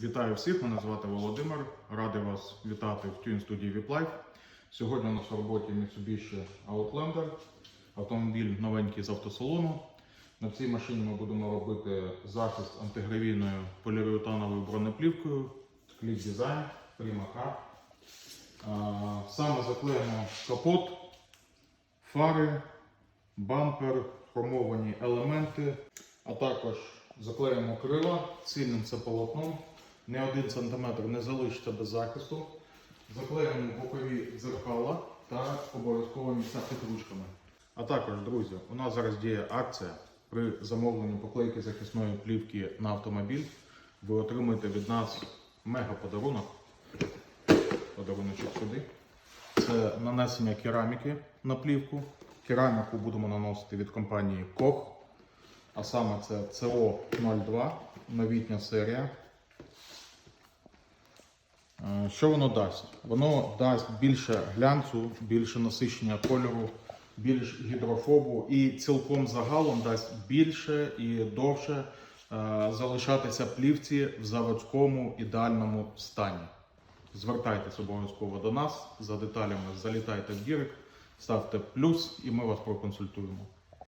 Вітаю всіх, мене звати Володимир. Радий вас вітати в Tune студії VipLife. Сьогодні у нас в роботі Mitsubishi Outlander, автомобіль новенький з автосалону. На цій машині ми будемо робити захист антигравійною поліуретановою бронеплівкою, кліп дизайн, Prima Car. А, Саме заклеїмо капот, фари, бампер, хромовані елементи, а також заклеїмо крила цільним це полотном. Не один сантиметр не залишиться без захисту. Заклеїмо бокові дзеркала та обов'язково місця під ручками. А також, друзі, у нас зараз діє акція при замовленні поклейки захисної плівки на автомобіль. Ви отримаєте від нас мега подарунок. Подаруночок сюди. Це нанесення кераміки на плівку. Кераміку будемо наносити від компанії Koch. А саме це CO02, новітня серія. Е, Що воно дасть? Воно дасть більше глянцю, більше насичення кольору, більш гідрофобу і цілком загалом дасть більше і довше е, залишатися плівці в заводському ідеальному стані. Звертайтесь обов'язково до нас за деталями, залітайте в Дірект, ставте плюс і ми вас проконсультуємо.